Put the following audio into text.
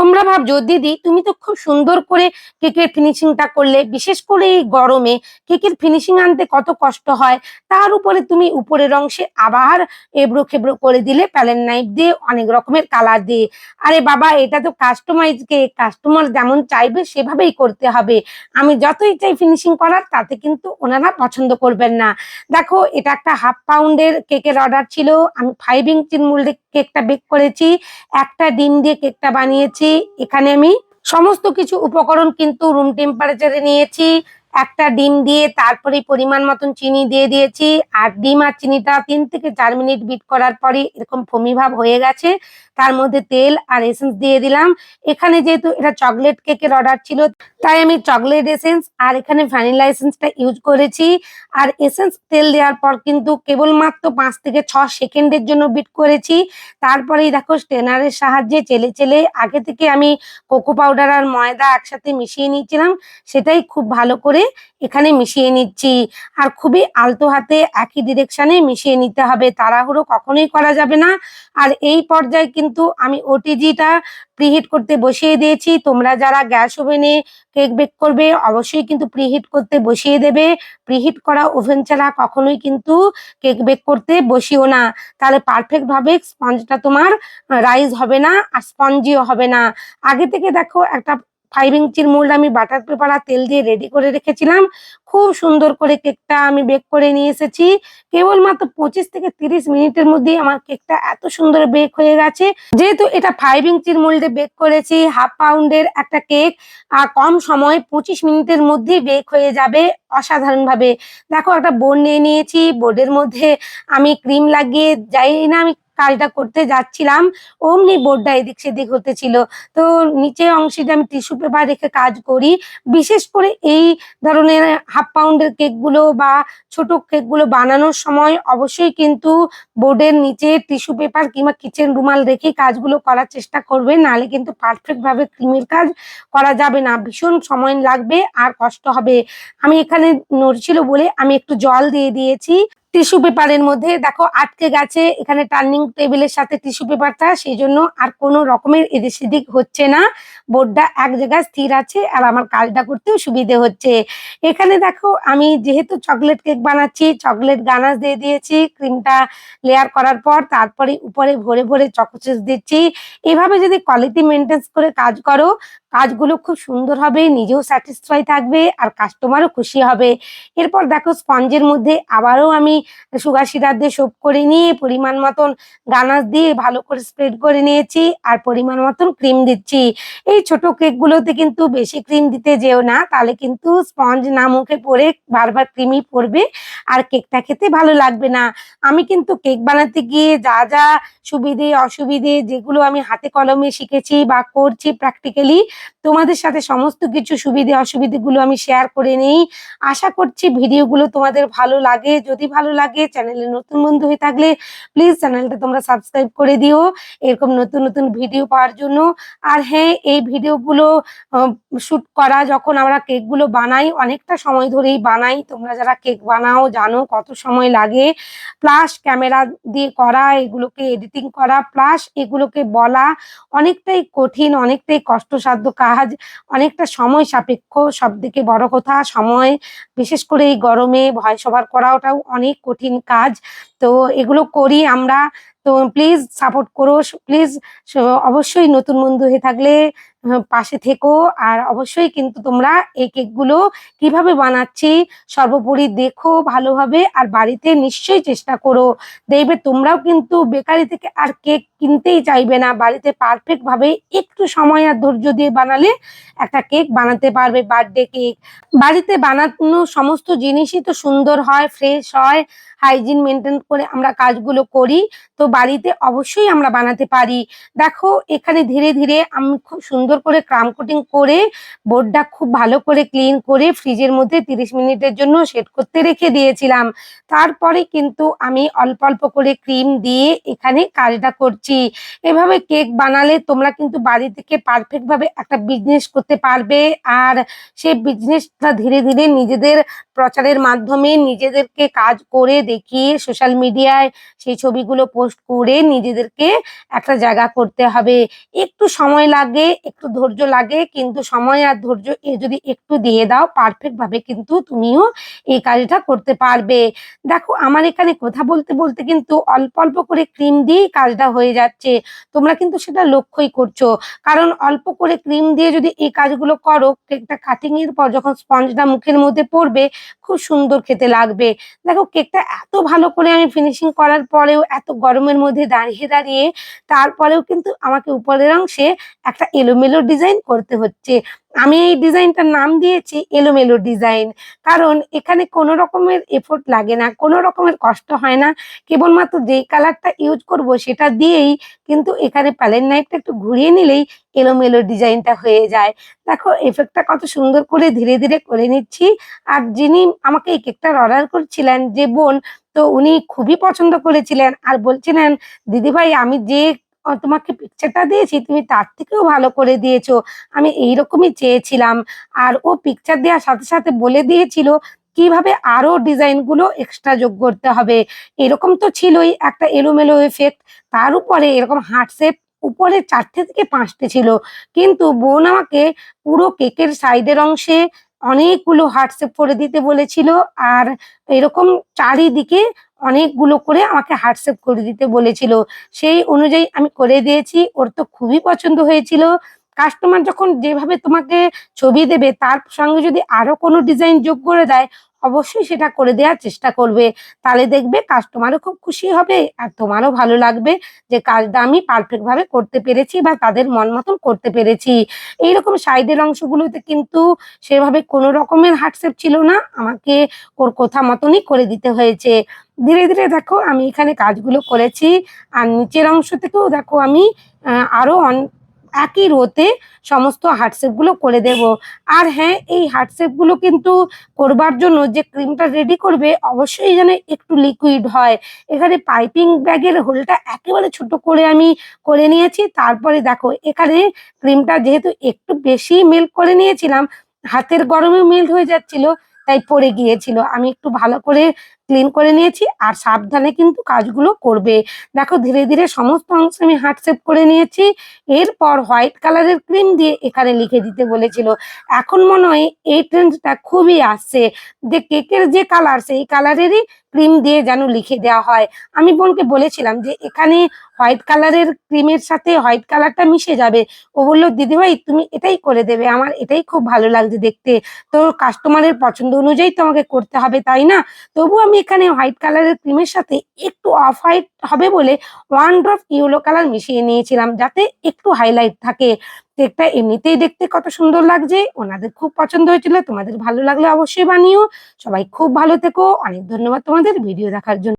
তোমরা ভাবছ, দিদি, তুমি তো খুব সুন্দর করে কেকের ফিনিশিংটা করলে, বিশেষ করে এই গরমে কেকের ফিনিশিং আনতে কত কষ্ট হয়। তার উপরে তুমি উপরের অংশে আবার এবড়ো খেবড়ো করে দিলে প্যালেন নাইফ দিয়ে অনেক রকমের কালার দিয়ে। আরে বাবা, এটা তো কাস্টমাইজ কেক কাস্টমার যেমন চাইবে সেভাবেই করতে হবে। আমি যতই চাই ফিনিশিং করার, তাতে কিন্তু ওনারা পছন্দ করবেন না। দেখো, এটা একটা হাফ পাউন্ডের কেকের অর্ডার ছিল। আমি ফাইভ ইঞ্চির মূল্যে কেকটা বেক করেছি। একটা ডিম দিয়ে কেকটা বানিয়েছি। এখানে আমি সমস্ত কিছু উপকরণ কিন্তু রুম টেম্পারেচারে নিয়েছি। একটা ডিম দিয়ে তারপরে পরিমাণ মতন চিনি দিয়ে দিয়েছি। আর ডিম আর চিনিটা তিন থেকে চার মিনিট বিট করার পরে এরকম ফমিভাব হয়ে গেছে। তার মধ্যে তেল আর এসেন্স দিয়ে দিলাম। এখানে যেহেতু এটা চকলেট কেকের অর্ডার ছিল, তাই আমি চকলেট এসেন্স আর এখানে ভ্যানিলা এসেন্সটা ইউজ করেছি। আর এসেন্স তেল দেওয়ার পর কিন্তু কেবলমাত্র পাঁচ থেকে ছ সেকেন্ডের জন্য বিট করেছি। তারপরেই দেখো স্টেনারের সাহায্যে চেলে চেলে আগে থেকে আমি কোকো পাউডার আর ময়দা একসাথে মিশিয়ে নিয়েছিলাম, সেটাই খুব ভালো করে এখানে মিশিয়ে নিচ্ছি। আর খুবই আলতো হাতে একই ডিরেকশনে মিশিয়ে নিতে হবে। তাড়াহুড়ো কখনোই করা যাবে না। আর এই পর্যায়ে কিন্তু আমি ওটিজিটা প্রিহিট করতে বসিয়ে দিয়েছি। তোমরা যারা গ্যাস ওভেনে কেক বেক করবে, অবশ্যই কিন্তু প্রিহিট করতে বসিয়ে দেবে। প্রিহিট করা ওভেন ছাড়া কখনোই কিন্তু কেক বেক করতে বসিও না। তাহলে পারফেক্ট ভাবে স্পঞ্জটা তোমার রাইজ হবে না আর স্পঞ্জিও হবে না। আগে থেকে দেখো একটা ফাইভ ইঞ্চির মোল্ড আমি বাটার পেপার আর তেল দিয়ে রেডি করে রেখেছিলাম। খুব সুন্দর করে কেকটা আমি বেক করে নিয়ে এসেছি। কেবলমাত্র পঁচিশ থেকে তিরিশ মিনিটের মধ্যেই আমার কেকটা এত সুন্দর বেক হয়ে গেছে। যেহেতু এটা ফাইভ ইঞ্চির মোল্ডে বেক করেছি হাফ পাউন্ডের একটা কেক আর কম সময় পঁচিশ মিনিটের মধ্যেই বেক হয়ে যাবে অসাধারণ ভাবে দেখো একটা বোর্ড নিয়ে নিয়েছি বোর্ডের মধ্যে আমি ক্রিম লাগিয়ে, যাই না আমি কাজটা করতে যাচ্ছিলাম, অমনি বোর্ডটা এদিক সেদিক হতেছিল তো নিচে অংশে আমি টিস্যু পেপার রেখে কাজ করি, বিশেষ করে এই ধরনের হাফ পাউন্ডের কেকগুলো বা ছোট কেকগুলো বানানোর সময় অবশ্যই কিন্তু বোর্ডের নিচে টিস্যু পেপার কিংবা কিচেন রুমাল রেখে কাজগুলো করার চেষ্টা করবে, নাহলে কিন্তু পারফেক্ট ভাবে ক্রিমের কাজ করা যাবে না। ভীষণ সময় লাগবে আর কষ্ট হবে। আমি এখানে নড়ছিল বলে আমি একটু জল দিয়ে দিয়েছি। টিস্যু পেপারের মধ্যে দেখো আটকে গেছে, এখানে টার্নিং টেবিলের সাথে টিস্যু পেপারটা সেই জন্য আর কোনো রকমের এদিক সেদিক হচ্ছে না। বোর্ডটা এক জায়গায় স্থির আছে আর আমার কাজটা করতেও সুবিধে হচ্ছে। এখানে দেখো আমি যেহেতু চকলেট কেক বানাচ্ছি চকলেট গানাস দিয়ে দিয়েছি ক্রিমটা লেয়ার করার পর তারপরে উপরে ভরে ভরে চকোচিপস দিচ্ছি। এভাবে যদি কোয়ালিটি মেনটেন্স করে কাজ করো কাজগুলো খুব সুন্দর হবে, নিজেও স্যাটিসফাই থাকবে আর কাস্টমারও খুশি হবে। এরপর দেখো স্পঞ্জের মধ্যে আবারও আমি সুগার সিরাপ দিয়ে সোপ করে নিয়ে পরিমাণ মতন গানাস দিয়ে ভালো করে স্প্রেড করে নিয়েছি আর পরিমাণ মতন ক্রিম দিচ্ছি। এই ছোট কেকগুলোতে কিন্তু বেশি ক্রিম দিতে যেও না, তাহলে কিন্তু স্পঞ্জ না মুখে পড়ে বারবার ক্রিমই পড়বে আর কেকটা খেতে ভালো লাগবে না। আমি কিন্তু কেক বানাতে গিয়ে যা যা সুবিধে, অসুবিধে যেগুলো আমি হাতে কলমে শিখেছি বা করছি প্র্যাকটিক্যালি তোমাদের সাথে সমস্ত কিছু সুবিধে অসুবিধেগুলো আমি শেয়ার করে নেই। আশা করছি ভিডিওগুলো তোমাদের ভালো লাগে। যদি ভালো লাগে চ্যানেলে নতুন বন্ধু হয়ে থাকলে প্লিজ চ্যানেলটা তোমরা সাবস্ক্রাইব করে দিও। এরকম নতুন নতুন ভিডিও পাওয়ার জন্য। আর হ্যাঁ এই ভিডিওগুলো শুট করা যখন আমরা কেকগুলো বানাই, অনেকটা সময় ধরেই বানাই। তোমরা যারা কেক বানাও, জানো কত সময় লাগে। প্লাস ক্যামেরা দিয়ে করা, এগুলোকে এডিটিং করা প্লাস এগুলোকে বলা অনেকটাই কঠিন, অনেকটাই কষ্টসাধ্য কাজ অনেকটা সময় সাপেক্ষ। সব থেকে বড় কথা, সময়, বিশেষ করে এই গরমে ভয় সবার করাটাও অনেক কঠিন কাজ। তো এগুলো করি আমরা। তো প্লিজ সাপোর্ট করো। প্লিজ অবশ্যই নতুন বন্ধু হয়ে থাকলে পাশে থেকো আর অবশ্যই কিন্তু তোমরা এই কেকগুলো কীভাবে বানাচ্ছি সর্বোপরি দেখো ভালোভাবে আর বাড়িতে নিশ্চয়ই চেষ্টা করো। দেখবে তোমরাও কিন্তু বেকারি থেকে আর কেক কিনতেই চাইবে না। বাড়িতে পারফেক্ট ভাবে একটু সময় আর ধৈর্য দিয়ে বানালে একটা কেক বানাতে পারবে বার্থডে কেক। বাড়িতে বানানো সমস্ত জিনিসই তো সুন্দর হয় ফ্রেশ হয় হাইজিন মেনটেন করে আমরা কাজগুলো করি। তো বাড়িতে অবশ্যই আমরা বানাতে পারি। দেখো এখানে ধীরে ধীরে আমি খুব সুন্দর সুন্দর করে ক্রাম কোটিং করে বোর্ডটা খুব ভালো করে ক্লিন করে ফ্রিজের মধ্যে তিরিশ মিনিটের জন্য সেট করতে রেখে দিয়েছিলাম। তারপরে কিন্তু আমি অল্প অল্প করে ক্রিম দিয়ে এখানে কাজটা করছি। এভাবে কেক বানালে তোমরা কিন্তু বাড়ি থেকে পারফেক্ট ভাবে একটা বিজনেস করতে পারবে আর সেই বিজনেসটা ধীরে ধীরে নিজেদের প্রচারের মাধ্যমে নিজেদেরকে কাজ করে দেখিয়ে সোশ্যাল মিডিয়ায় সেই ছবিগুলো পোস্ট করে নিজেদেরকে একটা জায়গা করতে হবে। একটু সময় লাগে একটু ধৈর্য লাগে, কিন্তু সময় আর ধৈর্য এ যদি একটু দিয়ে দাও পারফেক্ট ভাবে কিন্তু তুমিও এই কাজটা করতে পারবে। দেখো, আমার এখানে কথা বলতে বলতে কিন্তু অল্প অল্প করে ক্রিম দিয়েই কাজটা হয়ে যাচ্ছে। তোমরা কিন্তু সেটা লক্ষ্যই করছ। কারণ অল্প করে ক্রিম দিয়ে যদি এই কাজগুলো করো, কেকটা কাটিং এর পর যখন স্পঞ্জটা মুখের মধ্যে পড়বে, খুব সুন্দর খেতে লাগবে। দেখো, কেকটা এত ভালো করে আমি ফিনিশিং করার পরেও, এত গরমের মধ্যে দাঁড়িয়ে দাঁড়িয়ে, তারপরেও কিন্তু আমাকে উপরের অংশে একটা এলোমেলো ডিজাইন করতে হচ্ছে। আমি এই ডিজাইনটার নাম দিয়েছি এলোমেলো ডিজাইন। কারণ এখানে কোনো রকমের এফোর্ট লাগে না, কোনো রকমের কষ্ট হয় না। কেবলমাত্র যেই কালারটা ইউজ করব সেটা দিয়েই কিন্তু এখানে প্যালেন নাইফটা একটু ঘুরিয়ে নিলেই এলোমেলো ডিজাইনটা হয়ে যায়। দেখো এফেক্টটা কত সুন্দর করে ধীরে ধীরে করে নিচ্ছি। আর যিনি আমাকে এই কেকটার অর্ডার করছিলেন, যে বোন, তো উনি খুবই পছন্দ করেছিলেন। আর বলছিলেন, দিদিভাই, আমি যে তোমাকে পিকচারটা দিয়েছি, তুমি তার থেকেও ভালো করে দিয়েছ। আমি এইরকমই চেয়েছিলাম। আর ও পিকচার দেওয়ার সাথে সাথে বলে দিয়েছিল, কীভাবে আরও ডিজাইনগুলো এক্সট্রা যোগ করতে হবে। এরকম তো ছিলই, একটা এলোমেলো এফেক্ট তার উপরে এরকম হার্ট শেপ উপরে চারটে থেকে পাঁচটে ছিল। কিন্তু বোন আমাকে পুরো কেকের সাইডের অংশে অনেকগুলো শেপ করে দিতে বলেছিল। আর এরকম চারিদিকে অনেকগুলো করে আমাকে হোয়াটসঅ্যাপ করে দিতে বলেছিল। সেই অনুযায়ী আমি করে দিয়েছি। ওর তো খুবই পছন্দ হয়েছিল। কাস্টমার যখন যেভাবে তোমাকে ছবি দেবে, তার সঙ্গে যদি আরও কোনো ডিজাইন যোগ করে দেয় অবশ্যই সেটা করে দেওয়ার চেষ্টা করবে। তাহলে দেখবে কাস্টমারও খুব খুশি হবে আর তোমারও ভালো লাগবে যে কাজটা আমি পারফেক্ট ভাবে করতে পেরেছি বা তাদের মন মতন করতে পেরেছি। এইরকম সাইডের অংশগুলোতে কিন্তু সেভাবে কোনো রকমের হার্টশেপ ছিল না। আমাকে ওর কথা মতনই করে দিতে হয়েছে। ধীরে ধীরে দেখো আমি এখানে কাজগুলো করেছি আর নিচের অংশ থেকেও দেখো আমি আহ, আরও অন- একই রোতে সমস্ত হার্টশেপগুলো করে দেব। আর হ্যাঁ এই হার্টশেপগুলো কিন্তু করবার জন্য যে ক্রিমটা রেডি করবে, অবশ্যই যেন একটু লিকুইড হয়। এখানে পাইপিং ব্যাগের হোলটা একেবারে ছোট করে আমি করে নিয়েছি। তারপরে দেখো, এখানে ক্রিমটা যেহেতু একটু বেশি মেল্ট করে নিয়েছিলাম, হাতের গরমে মেল্ট হয়ে যাচ্ছিল, তাই পড়ে গিয়েছিল। আমি একটু ভালো করে ক্লিন করে নিয়েছি আর সাবধানে কিন্তু কাজগুলো করবে। দেখো ধীরে ধীরে সমস্ত অংশ আমি হার্ট করে নিয়েছি। এরপর হোয়াইট কালারের ক্রিম দিয়ে এখানে লিখে দিতে বলেছিল। এখন মনে হয় এই ট্রেন্ডটা খুবই আসছে। যে কেকের যে কালার সেই কালারেরই ক্রিম দিয়ে যেন লিখে দেওয়া হয়। আমি বোনকে বলেছিলাম যে, এখানে হোয়াইট কালারের ক্রিমের সাথে হোয়াইট কালারটা মিশে যাবে। ও বলল, দিদিভাই, তুমি এটাই করে দেবে। আমার এটাই খুব ভালো লাগছে দেখতে। তো কাস্টমারের পছন্দ অনুযায়ী তোমাকে করতে হবে, তাই না? তবু আমি এখানে হোয়াইট কালারের ক্রিমের সাথে একটু অফ হোয়াইট হবে বলে ওয়ান ড্রপ ইয়েলো কালার মিশিয়ে নিয়েছিলাম, যাতে একটু হাইলাইট থাকে। কেকটা এমনিতেই দেখতে কত সুন্দর লাগছে। ওনাদের খুব পছন্দ হয়েছিল, তোমাদের ভালো লাগলে অবশ্যই বানিও। সবাই খুব ভালো থেকো। অনেক ধন্যবাদ তোমাদের ভিডিও দেখার জন্য।